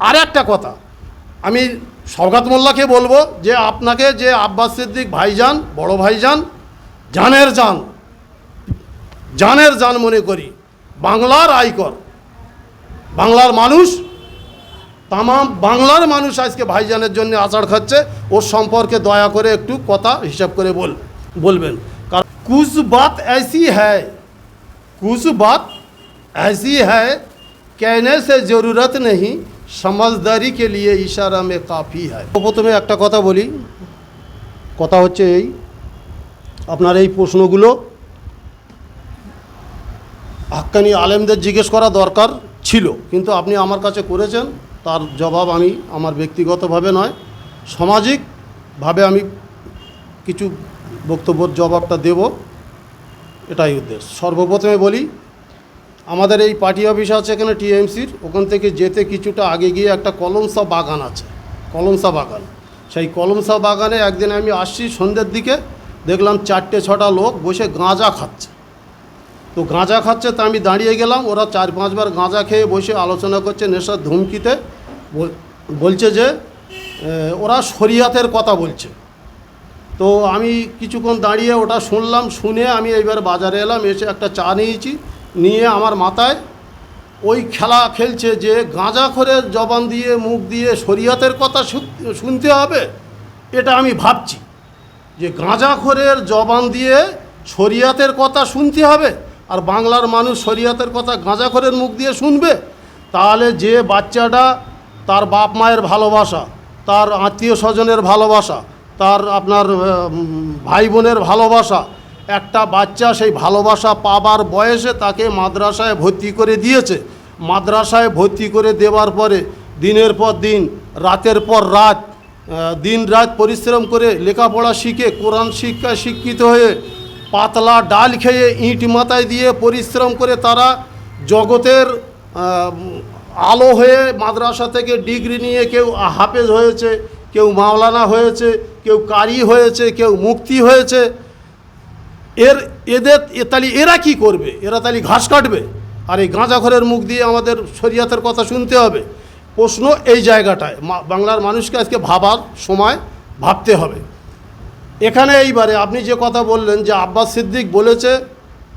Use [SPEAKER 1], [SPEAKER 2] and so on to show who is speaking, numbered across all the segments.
[SPEAKER 1] আর একটা কথা আমি সৌগাত মোল্লাকে বলবো যে আপনাকে যে আব্বাস সিদ্দিক ভাইজান বড় ভাইজান জানের জান জানের জান মনে করি বাংলার আইকর বাংলার মানুষ তামাম বাংলার মানুষ আজকে ভাইজানের জন্য আচার খাচ্ছে ওর সম্পর্কে দয়া করে একটু কথা হিসাব করে বল বলবেন কারণ কুছ বাত ऐसी है कुछ बात ऐसी है कहने से ज़रूरत नहीं সমাজদারি কে লিয়ে ইশারা মে কাফি হয় প্রথমে একটা কথা বলি কথা হচ্ছে এই আপনার এই প্রশ্নগুলো হাক্কানি আলেমদের জিজ্ঞেস করা দরকার ছিল কিন্তু আপনি আমার কাছে করেছেন তার জবাব আমি আমার ব্যক্তিগতভাবে নয় সামাজিকভাবে আমি কিছু বক্তব্যর জবাবটা দেব এটাই উদ্দেশ্য সর্বপ্রথমে বলি আমাদের এই পার্টি অফিস আছে এখানে টিএমসির, ওখান থেকে যেতে কিছুটা আগে গিয়ে একটা কলমসা বাগান আছে, কলমসা বাগান। সেই কলমসা বাগানে একদিন আমি আসছি সন্ধ্যের দিকে, দেখলাম চারটে ছটা লোক বসে গাঁজা খাচ্ছে। তো গাঁজা খাচ্ছে তা আমি দাঁড়িয়ে গেলাম, ওরা চার পাঁচবার গাঁজা খেয়ে বসে আলোচনা করছে নেশার ধুমকিতে বলছে যে ওরা শরিয়াতের কথা বলছে। তো আমি কিছুক্ষণ দাঁড়িয়ে ওটা শুনলাম, শুনে আমি এইবার বাজারে এলাম, এসে একটা চা নিয়েছি নিয়ে আমার মাথায় ওই খেলা খেলছে যে গাঁজা করে জবান দিয়ে, মুখ দিয়ে শরিয়াতের কথা শুনতে হবে, এটা আমি ভাবছি। যে গাঁজাখোরের জবান দিয়ে শরিয়াতের কথা শুনতে হবে আর বাংলার মানুষ শরিয়াতের কথা গাঁজাখোরের মুখ দিয়ে শুনবে, তাহলে যে বাচ্চাটা তার বাপ মায়ের ভালোবাসা, তার আত্মীয় স্বজনের ভালোবাসা, তার আপনার ভাই বোনের ভালোবাসা একটা বাচ্চা সেই ভালোবাসা পাবার বয়সে তাকে মাদ্রাসায় ভর্তি করে দিয়েছে। মাদ্রাসায় ভর্তি করে দেওয়ার পরে দিনের পর দিন, রাতের পর রাত দিন রাত পরিশ্রম করে লেখাপড়া শিখে, কোরআন শিক্ষায় শিক্ষিত হয়ে পাতলা ডাল খেয়ে ইট মাথায় দিয়ে পরিশ্রম করে তারা জগতের আলো হয়ে মাদ্রাসা থেকে ডিগ্রি নিয়ে কেউ হাফেজ হয়েছে, কেউ মাওলানা হয়েছে, কেউ কারি হয়েছে, কেউ মুক্তি হয়েছে। এর এদের তাহলে এরা কি করবে? এরা তাহলে ঘাস কাটবে? আর এই গাঁজাখরের মুখ দিয়ে আমাদের শরীয়তের কথা শুনতে হবে। প্রশ্ন এই জায়গাটায় বাংলার মানুষকে আজকে ভাবার সময় ভাবতে হবে। এখানে এইবারে আপনি যে কথা বললেন যে আব্বাস সিদ্দিক বলেছে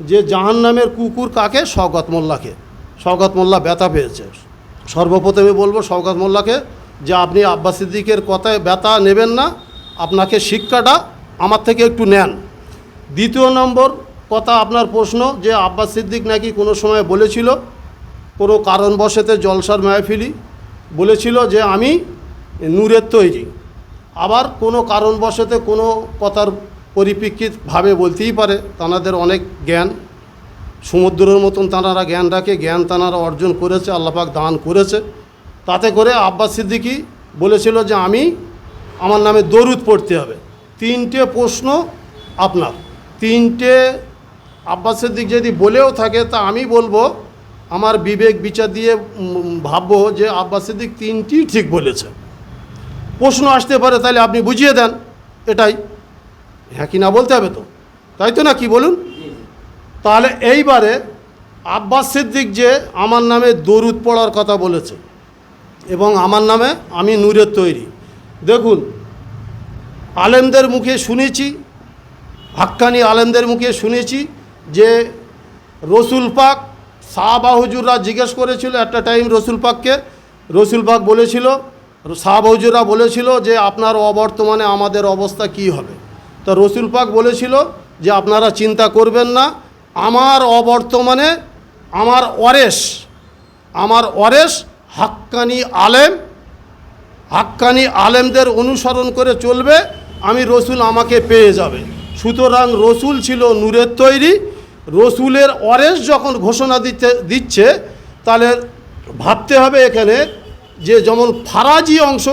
[SPEAKER 1] যে জাহান্নামের কুকুর কাকে? শওকত মোল্লাকে। শওকত মোল্লা ব্যথা পেয়েছে। সর্বপ্রথমে বলব শওকত মোল্লাকে যে আপনি আব্বাস সিদ্দিকের কথায় ব্যথা নেবেন না, আপনাকে শিক্ষাটা আমার থেকে একটু নেন। দ্বিতীয় নম্বর কথা আপনার প্রশ্ন যে আব্বাস সিদ্দিক নাকি কোনো সময় বলেছিল কোনো কারণবশতে জলসার মাহফিলি বলেছিল যে আমি নূরের তৈরি। আবার কোনো কারণবশতে কোনো কথার পরিপ্রেক্ষিতভাবে বলতেই পারে, তানাদের অনেক জ্ঞান, সমুদ্রের মতন তানারা জ্ঞান রাখে, জ্ঞান তানারা অর্জন করেছে আল্লাপাক দান করেছে। তাতে করে আব্বাস সিদ্দিকি বলেছিল যে আমি, আমার নামে দরুদ পড়তে হবে। তিনটে প্রশ্ন আপনার। তিনটে আব্বাস সিদ্দিক যদি বলেও থাকে, তা আমি বলব, আমার বিবেক বিচার দিয়ে ভাববো যে আব্বাস সিদ্দিক তিনটি ঠিক বলেছে। প্রশ্ন আসতে পারে, তাহলে আপনি বুঝিয়ে দেন, এটাই। হ্যাঁ কি না বলতে হবে তো? তাই তো না কি বলুন? তাহলে এইবারে আব্বাস সিদ্দিক যে আমার নামে দরুদ পড়ার কথা বলেছে, এবং আমার নামে আমি নূরের তৈরি। দেখুন, আলেমদের মুখে শুনেছি হাক্কানি আলেমদের মুখে শুনেছি যে রসুল পাক সাহাবা হুজুররা জিজ্ঞেস করেছিল একটা টাইম রসুল পাককে। রসুল পাক বলেছিল, সাহাবা হুজুররা বলেছিল যে আপনার অবর্তমানে আমাদের অবস্থা কি হবে? তো রসুল পাক বলেছিল যে আপনারা চিন্তা করবেন না, আমার অবর্তমানে আমার অরেশ আমার অরেশ হাক্কানি আলেম হাক্কানি আলেমদের অনুসরণ করে চলবে, আমি রসুল আমাকে পেয়ে যাবে। সুতরাং রসুল ছিল নূরের তৈরি। রসুলের অরেস যখন ঘোষণা দিতে, দিচ্ছে, তাহলে ভাবতে হবে এখানে যে যেমন ফারাজি অংশ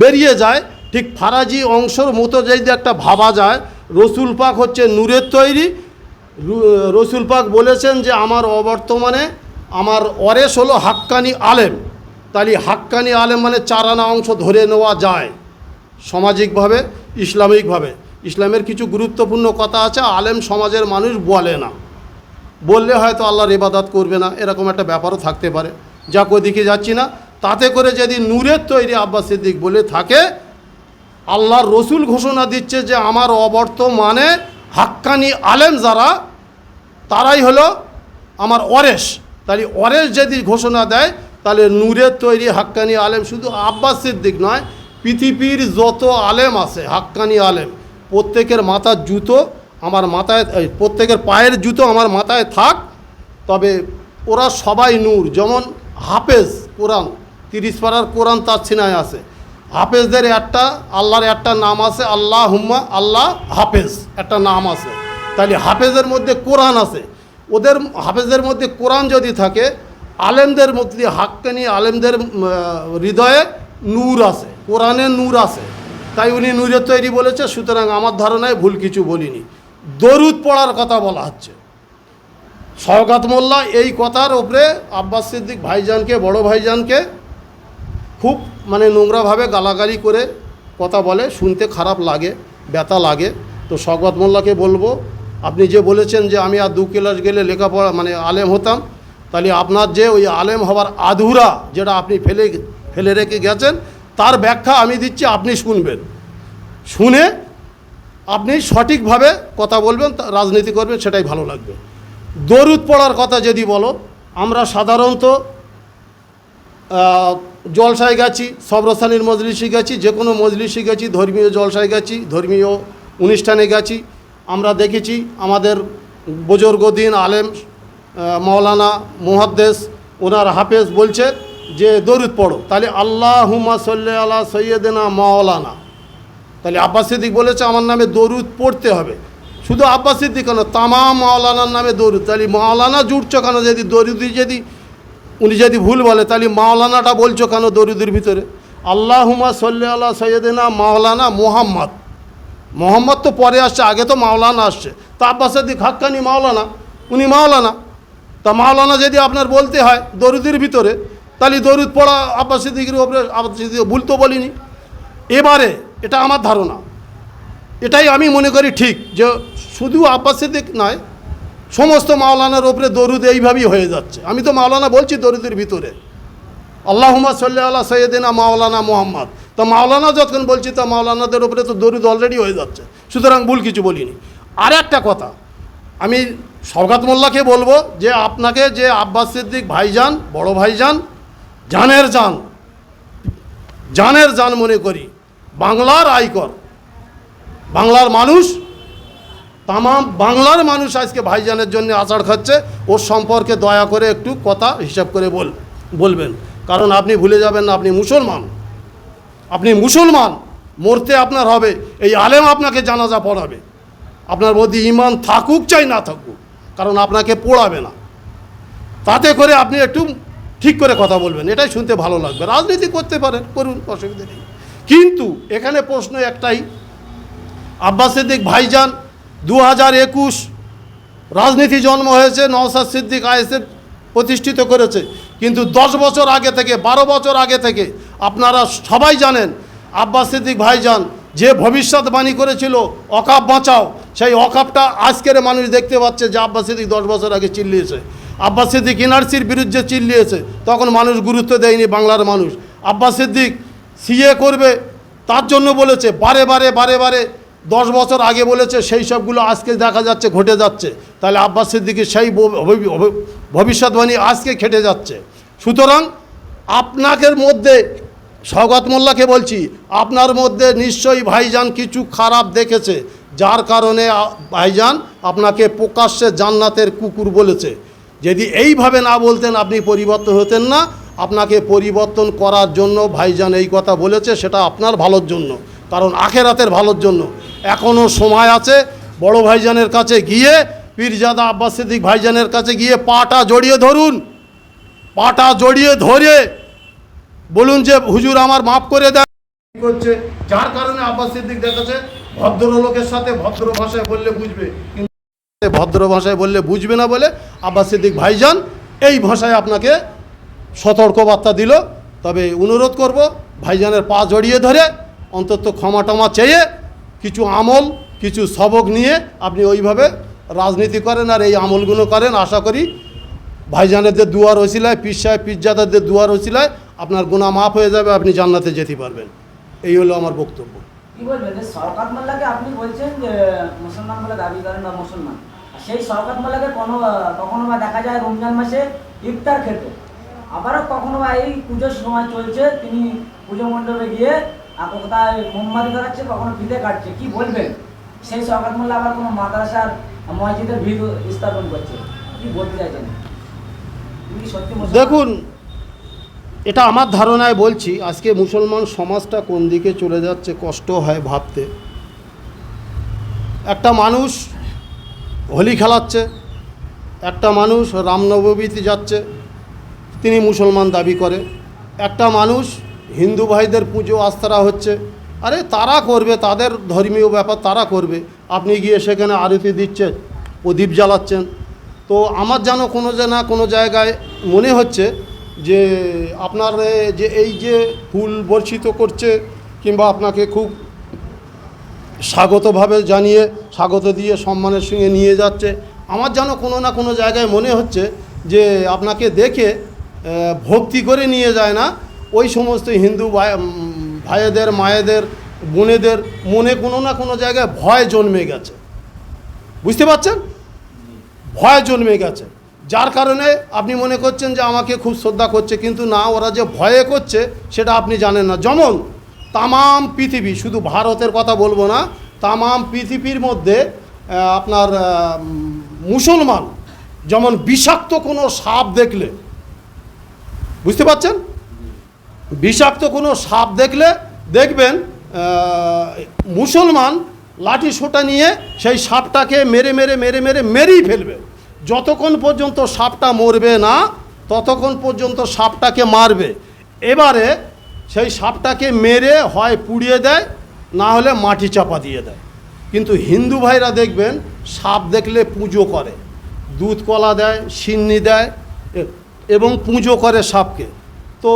[SPEAKER 1] বেরিয়ে যায়, ঠিক ফারাজি অংশর মতো যদি একটা ভাবা যায়, রসুল পাক হচ্ছে নূরের তৈরি। রসুল পাক বলেছেন যে আমার অবর্তমানে আমার অরেস হলো হাক্কানি আলেম। তাহলে হাক্কানি আলেম মানে চারানা অংশ ধরে নেওয়া যায়, সামাজিকভাবে, ইসলামিকভাবে। ইসলামের কিছু গুরুত্বপূর্ণ কথা আছে, আলেম সমাজের মানুষ বলে না। বললে হয়তো আল্লাহর ইবাদত করবে না, এরকম একটা ব্যাপারও থাকতে পারে। যাক ওদিকে যাচ্ছি না। তাতে করে যদি নূরের তৈরি আব্বাস সিদ্দিক বলে থাকে, আল্লাহর রসুল ঘোষণা দিচ্ছে যে আমার অবর্তমানে হাক্কানি আলেম যারা, তারাই হলো আমার অরেশ। তাহলে অরেশ যদি ঘোষণা দেয়, তাহলে নূরের তৈরি হাক্কানি আলেম শুধু আব্বাস সিদ্দিক নয়, পৃথিবীর যত আলেম আছে, হাক্কানি আলেম প্রত্যেকের মাথার জুতো আমার মাথায় প্রত্যেকের পায়ের জুতো আমার মাথায় থাক, তবে ওরা সবাই নূর। যেমন হাফেজ কোরআন, তিরিশ পাড়ার কোরআন তার ছিনায় আছে। হাফেজদের একটা, আল্লাহর একটা নাম আছে আল্লাহ হুম্মা আল্লাহ হাফেজ একটা নাম আছে। তাহলে হাফেজের মধ্যে কোরআন আছে। ওদের হাফেজের মধ্যে কোরআন যদি থাকে, আলেমদের মধ্যে হাক্কানি আলেমদের হৃদয়ে নূর আছে, কোরআনে নূর আছে। তাই উনি নূরের তৈরি বলেছে, সুতরাং আমার ধারণায় ভুল কিছু বলিনি। দরুদ পড়ার কথা বলা হচ্ছে। শওকাত মোল্লা এই কথার ওপরে আব্বাস সিদ্দিক ভাইজানকে, বড় ভাইজানকে খুব মানে নোংরাভাবে গালাগালি করে কথা বলে, শুনতে খারাপ লাগে, ব্যথা লাগে। তো শওকত মোল্লাকে বলব, আপনি যে বলেছেন যে আমি আর দু ক্লাস গেলে লেখাপড়া মানে আলেম হতাম, তাহলে আপনার যে ওই আলেম হওয়ার আধুরা যেটা আপনি ফেলে ফেলে রেখে গেছেন তার ব্যাখ্যা আমি দিচ্ছি, আপনি শুনবেন। শুনে আপনি সঠিকভাবে কথা বলবেন রাজনীতি করবেন, সেটাই ভালো লাগবে। দরুদ পড়ার কথা যদি বলো, আমরা সাধারণত জলসায় গেছি সব্রস্থানীর মজলিসে গেছি, যে কোনো মজলিসে গেছি, ধর্মীয় জলসায় গেছি, ধর্মীয় অনুষ্ঠানে গেছি। আমরা দেখেছি আমাদের বুজুর্গদিন আলেম মৌলানা মুহাদ্দেস, ওনার হাফেজ বলছে যে দরুদ পড়ো, তাহলে আল্লাহ হুমা সাল্লি আলা সৈয়দেনা মাওলানা। তাহলে আব্বাস সিদ্দিক বলেছে, আমার নামে দরুদ পড়তে হবে। শুধু আব্বাস সিদ্দিক কেন তামাম মাওলানার নামে দরুদ। তাহলে মাওলানা জুটছো কেন? যদি দরুদি যদি, উনি যদি ভুল বলে, তাহলে মাওলানাটা বলছো কেন দরুদের ভিতরে? আল্লাহুমা সল্লি আল্লাহ সৈয়দিনা মাওলানা মোহাম্মদ। মোহাম্মদ তো পরে আসছে, আগে তো মাওলানা আসছে। তা আব্বাস সিদ্দিক হাক্কানি মাওলানা, উনি মাওলানা। তা মাওলানা যদি আপনার বলতে হয় দরুদের ভিতরে তাহলে দরুদ পড়া আব্বাস সিদ্দিকের ওপরে আব্বাস সিদ্দিক ভুল তো বলিনি। এবারে এটা আমার ধারণা। এটাই আমি মনে করি ঠিক যে শুধু আব্বাস সিদ্দিক নয়, সমস্ত মাওলানার ওপরে দরুদ এইভাবেই হয়ে যাচ্ছে। আমি তো মাওলানা বলছি দরুদের ভিতরে। আল্লাহুমা সাল্লি আল্লাহ সৈয়দিনা মাওলানা মোহাম্মদ। তো মাওলানা যতক্ষণ বলছি, তা মাওলানাদের ওপরে তো দরুদ অলরেডি হয়ে যাচ্ছে। সুতরাং ভুল কিছু বলিনি। আর একটা কথা, আমি সৌগাত মোল্লাকে বলব যে আপনাকে যে আব্বাস সিদ্দিক ভাইজান, বড় ভাইজান জানের জান। জানের জান মনে করি। বাংলার আয়কর। বাংলার মানুষ, তামাম বাংলার মানুষ আজকে ভাইজানের জন্য আচার খাচ্ছে। ওর সম্পর্কে দয়া করে একটু কথা হিসাব করে বল, বলবেন। কারণ আপনি ভুলে যাবেন না, আপনি মুসলমান। আপনি মুসলমান, মরতে আপনার হবে। এই আলেম আপনাকে জানাজা পড়াবে। আপনার মধ্যে ইমান থাকুক চাই না থাকুক, কারণ আপনাকে পড়াবে না। তাতে করে আপনি একটু ঠিক করে কথা বলবেন, এটাই শুনতে ভালো লাগবে। রাজনীতি করতে পারেন, করুন, অসুবিধা নেই। কিন্তু এখানে প্রশ্ন একটাই, আব্বাস সিদ্দিক ভাইজান দু হাজার একুশ রাজনীতি জন্ম হয়েছে নওসাদ সিদ্দিক আইএসএফ প্রতিষ্ঠিত করেছে। কিন্তু দশ বছর আগে থেকে, বারো বছর আগে থেকে আপনারা সবাই জানেন, আব্বাস সিদ্দিক ভাইজান যে ভবিষ্যৎবাণী করেছিল, অকাপ বাঁচাও, সেই অকাপটা আজকের মানুষ দেখতে পাচ্ছে যে আব্বাস সিদ্দিক দশ বছর আগে চিল্লিয়েছে। আব্বাস সিদ্দিক এনআরসির বিরুদ্ধে চিল্লিয়েছে। তখন মানুষ গুরুত্ব দেয়নি বাংলার মানুষ। আব্বাস সিদ্দিক সিএ করবে, তার জন্য বলেছে, বারে বারে বারে বারে, দশ বছর আগে বলেছে, সেই সবগুলো আজকে দেখা যাচ্ছে, ঘটে যাচ্ছে। তাহলে আব্বাস সিদ্দিকের সেই ভবিষ্যৎবাণী আজকে খেটে যাচ্ছে। সুতরাং আপনাদের মধ্যে সৌগত মোল্লাকে বলছি, আপনার মধ্যে নিশ্চয়ই ভাইজান কিছু খারাপ দেখেছে। যার কারণে ভাইজান আপনাকে প্রকাশ্যে জান্নাতের কুকুর বলেছে। যদি এইভাবে না বলতেন আপনি পরিবর্তন হতেন না, আপনাকে পরিবর্তন করার জন্য ভাইজান এই কথা বলেছে, সেটা আপনার ভালোর জন্য, কারণ আখেরাতের ভালোর জন্য। এখনও সময় আছে, বড় ভাইজানের কাছে গিয়ে, পীরজাদা আব্বাস সিদ্দিক ভাইজানের কাছে গিয়ে পাটা জড়িয়ে ধরুন। পাটা জড়িয়ে ধরে বলুন যে, হুজুর আমার মাফ করে দেন। করছে? যার কারণে আব্বাস সিদ্দিক দেখাচ্ছে ভদ্রলোকের সাথে ভদ্র ভাষায় বললে বুঝবে। কিন্তু ভদ্র ভাষায় বললে বুঝবে না বলে আব্বাস সিদ্দিক ভাইজান এই ভাষায় আপনাকে সতর্কবার্তা দিল। তবে অনুরোধ করব, ভাইজানের পা জড়িয়ে ধরে অন্তত ক্ষমা টমা চেয়ে কিছু আমল, কিছু সবক নিয়ে আপনি ওইভাবে রাজনীতি করেন আর এই আমলগুলো করেন। আশা করি ভাইজানেদের দুয়ার ওসিলায় সাহেব পিজ্জাদারদের দুয়ার ওসিলায় আপনার গুণা মাফ হয়ে যাবে, আপনি জান্নাতে যেতে পারবেন। এই হলো আমার বক্তব্য।
[SPEAKER 2] যে আপনি বলছেন যে কোনো বা দেখা যায় রমজান মাসে ইফতার খেতে। আবারও কখনো বা এই পুজোর সময় চলছে, তিনি পুজো মণ্ডপে গিয়ে কোথায় মোমবাতি ধরাচ্ছে, কখনো ফিতে কাটছে। কি বলবেন? সেই শওকাত মোল্লা আবার কোনো মাদ্রাসার মসজিদের ভিড় স্থাপন করছে। কি বলতে চাইছেন?
[SPEAKER 1] দেখুন, এটা আমার ধারণায় বলছি, আজকে মুসলমান সমাজটা কোন দিকে চলে যাচ্ছে, কষ্ট হয় ভাবতে। একটা মানুষ হোলি খেলাচ্ছে একটা মানুষ রামনবমীতে যাচ্ছে, তিনি মুসলমান দাবি করে। একটা মানুষ হিন্দু ভাইদের পুজো আস্তারা হচ্ছে, আরে তারা করবে, তাদের ধর্মীয় ব্যাপার তারা করবে। আপনি গিয়ে সেখানে আরতি দিচ্ছেন, প্রদীপ জ্বালাচ্ছেন। তো আমার যেন কোনো যে না কোনো জায়গায় মনে হচ্ছে যে আপনার যে এই যে ফুল বর্ষিত করছে, কিংবা আপনাকে খুব স্বাগতভাবে জানিয়ে, স্বাগত দিয়ে সম্মানের সঙ্গে নিয়ে যাচ্ছে আমার যেন কোনো না কোনো জায়গায় মনে হচ্ছে যে আপনাকে দেখে ভক্তি করে নিয়ে যায় না। ওই সমস্ত হিন্দু ভাই ভাইয়েদের মায়েদের, বোনেদের মনে কোনো না কোনো জায়গায় ভয় জন্মে গেছে। বুঝতে পারছেন? ভয় জন্মে গেছে। যার কারণে আপনি মনে করছেন যে আমাকে খুব শ্রদ্ধা করছে, কিন্তু না, ওরা যে ভয়ে করছে, সেটা আপনি জানেন না। যেমন তামাম পৃথিবী, শুধু ভারতের কথা বলব না, তামাম পৃথিবীর মধ্যে আপনার মুসলমান যেমন বিষাক্ত কোনো সাপ দেখলে, বুঝতে পারছেন? বিষাক্ত কোনো সাপ দেখলে দেখবেন মুসলমান লাঠি সোটা নিয়ে সেই সাপটাকে মেরে মেরে মেরে মেরে মেরেই ফেলবে। যতক্ষণ পর্যন্ত সাপটা মরবে না, ততক্ষণ পর্যন্ত সাপটাকে মারবে। এবারে সেই সাপটাকে মেরে হয় পুড়িয়ে দেয়, না হলে মাটি চাপা দিয়ে দেয়। কিন্তু হিন্দু ভাইরা দেখবেন সাপ দেখলে পুজো করে। দুধ কলা দেয় সিন্নি দেয় এবং পুজো করে সাপকে। তো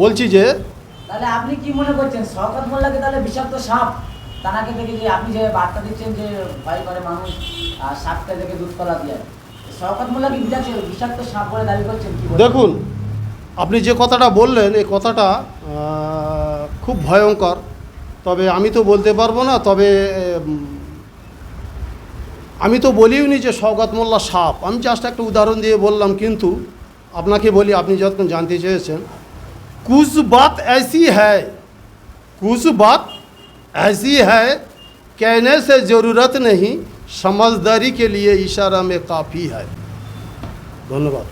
[SPEAKER 1] বলছি যে
[SPEAKER 2] তাহলে আপনি কি মনে করছেন শওকত মোল্লাকে তাহলে বিষাক্ত সাপ? তানাকে দেখে যে আপনি যে বার্তা দিচ্ছেন যে ভয় করে মানুষ আর সাপটা দেখে দুধ কলা দিয়ে। শওকত মোল্লাকে বিষাক্ত বিষাক্ত সাপ বলে দাবি করছেন কি
[SPEAKER 1] দেখুন আপনি যে কথাটা বললেন এই কথাটা আহ, খুব ভয়ঙ্কর তবে আমি তো বলতে পারবো না তবে উম, আমি তো বলিও নি যে সৌগত মোল্লা সাপ আমি জাস্ট একটা উদাহরণ দিয়ে বললাম কিন্তু আপনাকে বলি আপনি যতক্ষণ জানতে চেয়েছেন कुछ बात ऐसी है कुछ बात ऐसी है कहने से ज़रूरत नहीं समझदारी के लिए इशारा में काफ़ी है धन्यवाद